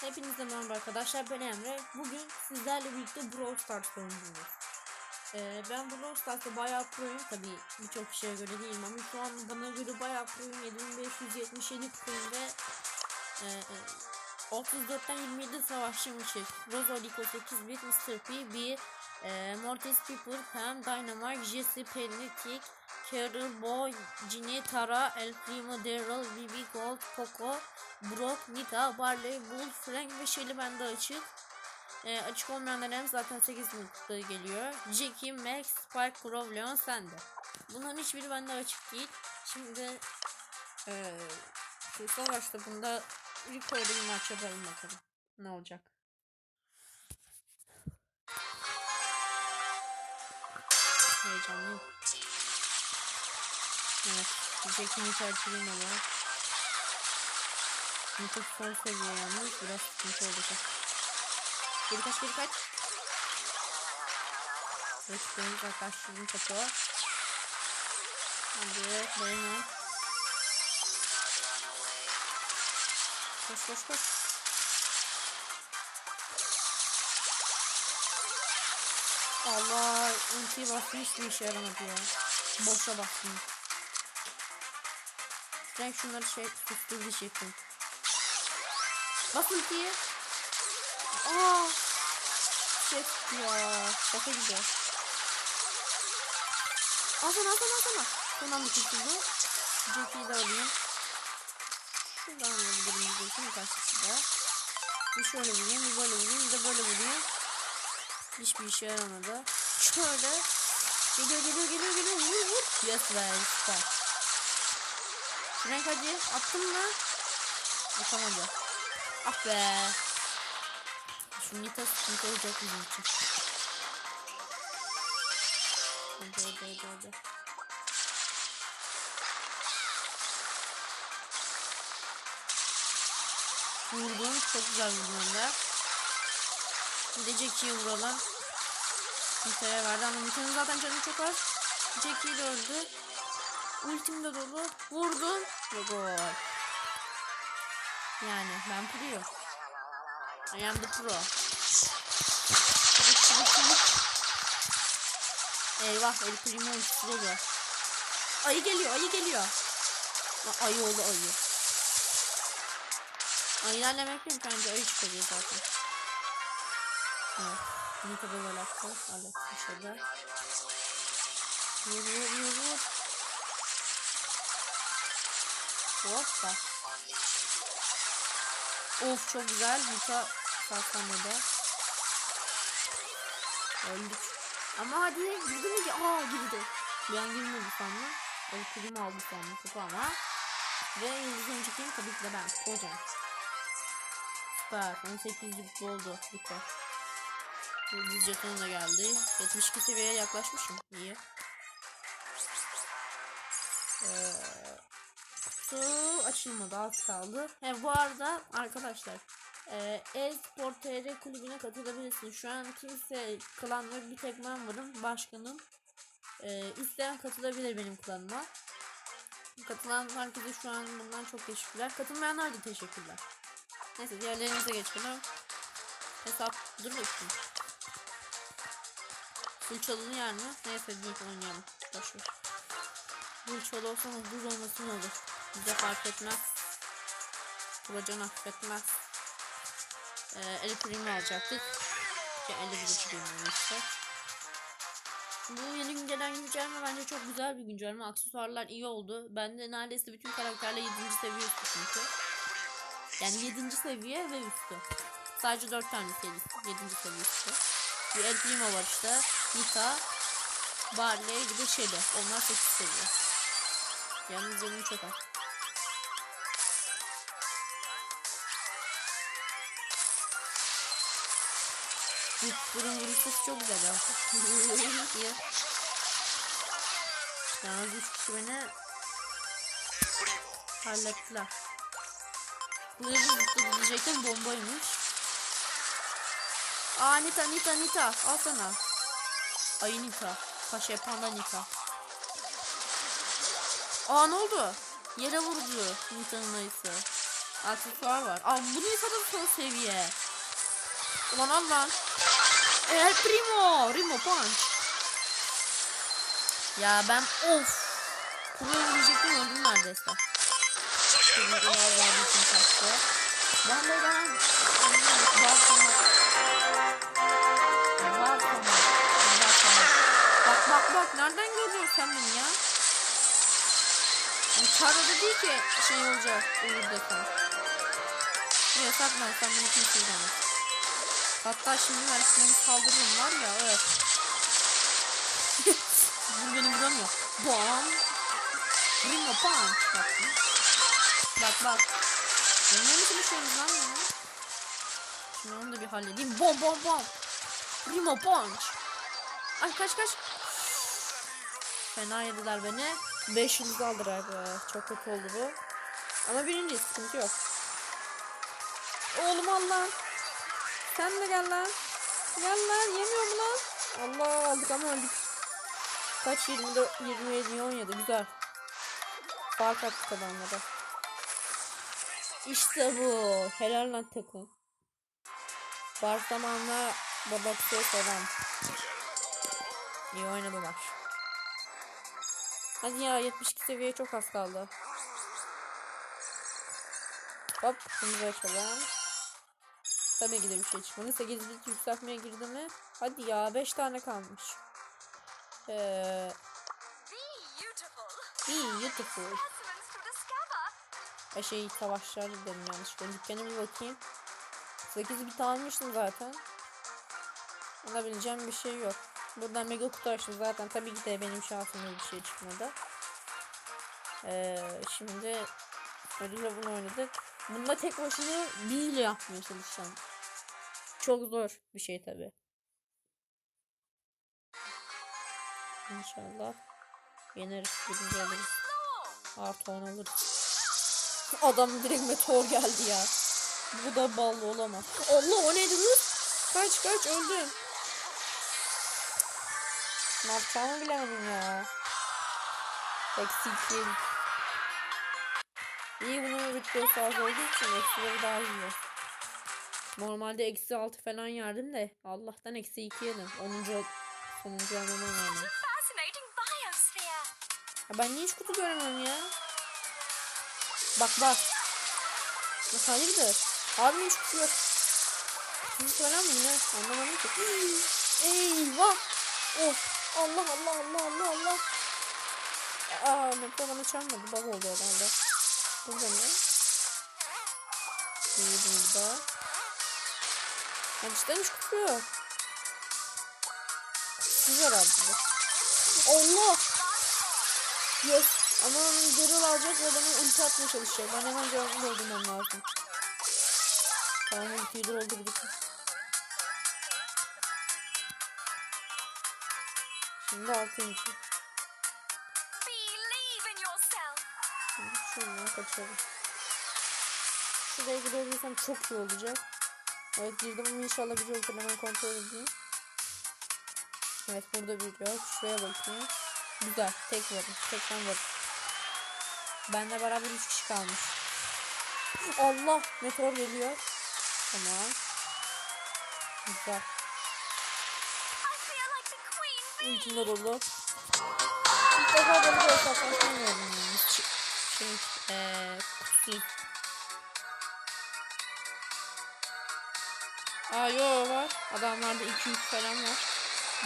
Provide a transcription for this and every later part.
Hepinize merhaba arkadaşlar ben Emre. Bugün sizlerle birlikte Brawl Stars oynuyoruz. Ee, ben Brawl Stars'ta bayağı proyum. Tabi birçok kişiye göre değilim ama şu an bana göre bayağı proyum. 7577 kupayım ve e, e, 34'ten 27 savaşçıymışım. Rosaliko 8 bit, Mr. P 1, e, Mortis People, Pam, Dynamite, Jesse, Penny, Tick, Carol, Boy, Ginny, Tara, El Primo, Daryl, Bibi, Gold, Poco, Brock, Nita, Barley, Bull, Frank ve Shelly bende açık. Ee, açık olmayanlar hem zaten 8 noktada geliyor. Jackie, Max, Spike, Crow, Leon sende. Bunların hiçbiri bende açık değil. Şimdi şu savaşta bunda Rico'yla bir maç yapalım bakalım. Ne olacak? Heyecanlıyım. Evet. Jackie'nin tercihini var. Nita son seviye yalnız biraz sıkıntı olacak. Geri kaç geri kaç. Rakiplerimiz uzaklaştırdım topu. Hadi dayanın. Koş koş koş. Allah ultiyi hiçbir işe yaramadı ya. Boşa bastım. Frank şunları şey sustur diyecektim. Bas ultiyi. Aa. Shit ya. Şaka gibi. Alsana alsana alsana. Son anda kurtuldu. Jackie'yi de alayım. Şuradan alabilirim diyecektim karşısında. Bir şöyle vurayım, bir böyle vurayım, bir de böyle vurayım. Hiçbir işe yaramadı. Şöyle. Geliyor geliyor geliyor geliyor. Vur vur. Yes be süper. Frank hadi. Attın mı? Atamadı. Ah be. Şu Nita sıkıntı olacak bizim için. Hadi hadi hadi hadi. Vurdum. Çok güzel vurdum da. Bir de Jackie'yi vuralım. Nita'ya verdi ama Nita'nın zaten canı çok az. Jackie de öldü. Ultim de dolu. Vurdum. Ve gol. Yani ben pro'yum. I am the pro. Çabuk çabuk çabuk. Eyvah El Primo ultisi geliyor. Ayı geliyor ayı geliyor. Aa, ayı oldu ayı. Ayılarla bekliyorum bence ayı çıkıyor zaten. Evet. Nita da gol attı. Hallettim şurada. Vur vur vur vur. Hoppa. Of çok güzel. Nita saklanmadı. Öldük. Ama hadi girdi mi ki? Aa girdi. An girmedi sandım. El prim aldı sandım topu ama. Ve yıldızın çekeyim tabii ki de ben. Hocam. Süper. 18 yıl oldu. Bitti. Yıldız jetonu da geldi. 72 seviyeye yaklaşmışım. İyi. Ee, kutu açılmadı. Az kaldı. He bu arada arkadaşlar e, e-spor TR kulübüne katılabilirsiniz. Şu an kimse klan ve bir tek ben varım. Başkanım. E, isteyen katılabilir benim klanıma. Katılan herkese şu an bundan çok teşekkürler. Katılmayanlar da teşekkürler. Neyse diğerlerinize geçelim. Hesap dur bakayım. Full çalılı yer mi? Neyse değil oynayalım. Boşver. Full çalı olsa hızlı olması ne olur? Bize fark etmez. Kulacan affetmez. Ee, El Primo alacaktık. Ya 51 Primo işte. Bu yeni gelen güncelleme bence çok güzel bir güncelleme. Aksesuarlar iyi oldu. Bende neredeyse bütün karakterler 7. seviye üstü çünkü. Yani 7. seviye ve üstü. Sadece 4 tane serisi 7. seviye üstü. Bir El Primo var işte. Nita, Barley bir de Shelly. Onlar 8 seviye. Yalnız canım çok az. Bu burun vuruş sesi çok güzel ya. İyi. Yalnız üç kişi beni hallettiler. Bu yüzden zıpladı diyecektim bombaymış. Aa Nita Nita Nita al sana. Ayı Nita. Paşa panda Nita. Aa ne oldu? Yere vurdu Nita'nın ayısı. Aksesuar var. Aa bu Nisa da son seviye. Ulan al lan. El Primo. Rimo Punch. Ya ben of. Kuruya vuracaktım öldüm neredeyse. Şimdi biraz verdiği için kaçtı. Ben de ben. Bak bak bak nereden görüyorsun sen beni ya? Çağrı'da değil ki şey olacak olur desen. Niye saklan sen beni kimse. Hatta şimdi ben sana saldırırım var ya evet. Bu beni vuramıyor. Bam. Rimo punch. Bak. Bak bak. Benimle mi çalışıyorsunuz lan ya? Şimdi onu da bir halledeyim. Bom bom bom. Rimo punch. Ay kaç kaç. Fena yediler beni. 5 yıldız aldılar be. Çok kötü oldu bu. Ama birinci sıkıntı yok. Oğlum al lan. Sen de gel lan. Gel lan yemiyor mu lan? Allah aldık ama öldük. Kaç 24 27 17 güzel. Fark attık adamlara. İşte bu. Helal lan takım. Var zamanla babaksı selam. İyi oynadılar. Hadi ya 72 seviyeye çok az kaldı. Hop bunu da açalım. Tabii ki de bir şey çıkmadı. 8 bit yükseltmeye girdi mi? Hadi ya 5 tane kalmış. Ee, Beautiful. beautiful. Specimens to discover. E şey savaşlar dedim yanlışlıkla. Dükkana bir bakayım. 8 bit almıştım zaten. Alabileceğim bir şey yok. Buradan mega kutu açtım zaten. Tabii ki de benim şansımda bir şey çıkmadı. Ee, şimdi bunu oynadık. Bunda tek başına bir ile yapmaya çalışacağım. Çok zor bir şey tabi. İnşallah yeneriz. Birinci alırız. Artı 10 alırız. Adam direkt meteor geldi ya. Bu da ballı olamaz. Allah o neydi kız? Kaç kaç öldüm. Ne yapacağımı bilemedim ya. Eksi iki yedik. İyi bunun rütbesi az olduğu için eksileri daha iyi. Normalde eksi altı falan yerdim de Allah'tan eksi iki yedim. 10. sonuncu. Fascinating biosphere. Ya ben niye hiç kutu göremiyorum ya? Bak bak. Bak hayırdır? Abi hiç kutu yok. Kutusu falan mı ne? Anlamadım ki. Eyvah. Of. Allah Allah Allah Allah Allah. Aa mutlu bana çalmadı. Bug oldu herhalde. Burada ne? İyi burada. Ya cidden hiç kutu yok. Kutusuz herhalde. bu. Allah. Yes. Ama onun Daryl alacak ve bana ulti atmaya çalışacak. Ben hemen canlı doldurmam lazım. Tamam ultiyi doldurduk. Şimdi altı inci. Şuradan kaçalım. Şuraya girebilirsem çok iyi olacak. Evet girdim ama inşallah bir yol hemen kontrol edeyim. Evet burada bir yok. Şuraya bakayım. Güzel. Tek varım. Tekten varım. Benle beraber 3 kişi kalmış. Allah! Meteor geliyor. Tamam. Güzel. İlkinde dolu. İlk defa böyle bir Şey, eee, kutusuz. Aa yo var. Adamlarda 2 yük falan var.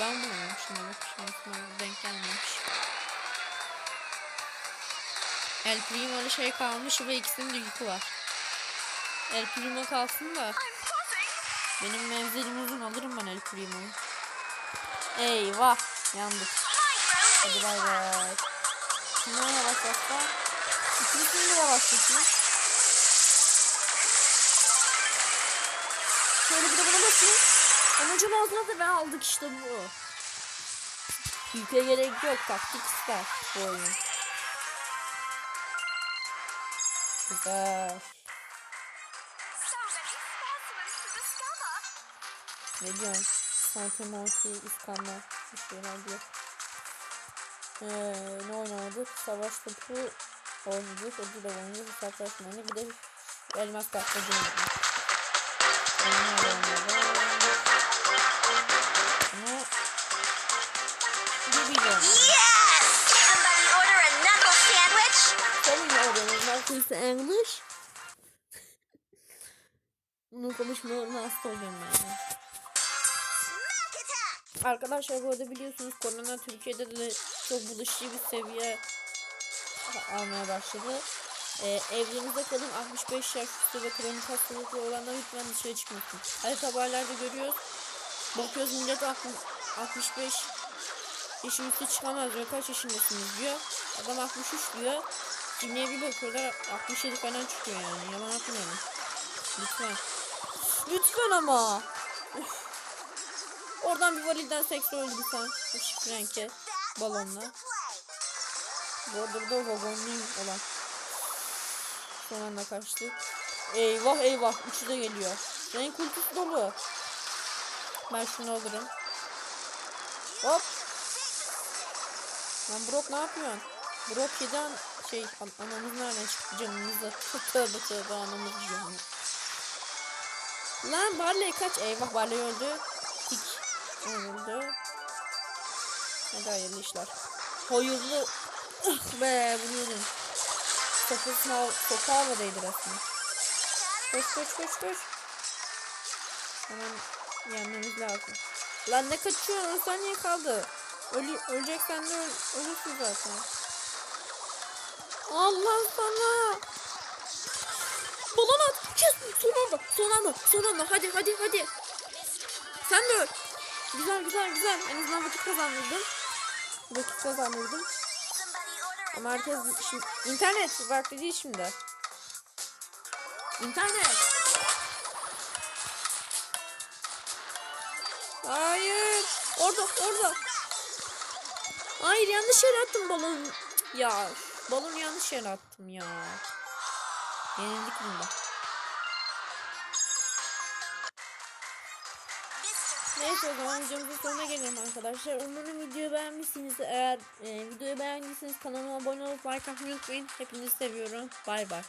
Ben bulamamışım ama şansıma denk gelmemiş. El Primo'lu şey kalmış ve ikisinin de yükü var. El Primo kalsın da benim menzilim uzun alırım ben El Primo'yu. Eyvah yandık. Hadi bay bay. Şunları yavaşlatsa. İkilisini de yavaşlatayım. Şöyle bir de buna basayım. Amacım ağzına da ben aldık işte bu. Yüke gerek yok. Taktik ister bu oyun. Güzel. Ne diyorsun? Santimonsi, İskanlar. Bir şeyler diyor. Ee, ne oynamadık? Savaş topu oynadık. Bir de elmas. Oynar oynar. Ama bir sandwich? Senin ne oluyor? Marcus English. Bunu konuşmalarına hasta oluyorum yani. Arkadaşlar bu arada biliyorsunuz korona Türkiye'de de çok bulaşıcı bir seviye almaya başladı. Ee, evlerinizde kalın 65 yaş üstü ve kronik hastalıklı olanlar lütfen dışarı çıkmasın. Her haberlerde görüyoruz. Bakıyoruz millet 60, 65 yaşın üstü çıkamaz diyor. Kaç yaşındasınız diyor. Adam 63 diyor. Kimliğe bir bakıyorlar 67 falan çıkıyor yani. Yalan atmayalım. Lütfen. Lütfen ama. Oradan bir validen seks öldü tane. O şifrenke balonla. Bu arada bu da vagonlu olan. Son anda kaçtık. Eyvah eyvah. Üçü de geliyor. Renk ultisi dolu. Ben şunu alırım. Hop. Lan Brock ne yapıyorsun? Brock yeden şey an- anamız nereden çıktı canımızı. tövbe tövbe anamız canımız. Lan Barley kaç? Eyvah Barley öldü. Tik. Öldü. Hadi hayırlı işler. Hayırlı Ah be vuruyordum. Sopasına sopa havadaydı resmen. Koş koş koş koş. Hemen yenmemiz lazım. Lan ne kaçıyorsun? 10 saniye kaldı. Ölü, öleceksen de öl, ölürsün zaten. Allah sana. Balon at. Kes. Son anda. Son anda. Son anda. Hadi hadi hadi. Sen de öl. Güzel güzel güzel. En azından vakit kazandırdım. Vakit kazandırdım. Knuckle şimdi internet vakti değil şimdi. İnternet. Hayır. Orada orada. Hayır yanlış yere attım balon. Ya balonu yanlış yere attım ya. Yenildik bunda. Neyse o zaman videomuzun sonuna gelelim arkadaşlar. Umarım videoyu beğenmişsinizdir. Eğer e, videoyu beğendiyseniz kanalıma abone olup like atmayı unutmayın. Hepinizi seviyorum. Bay bay.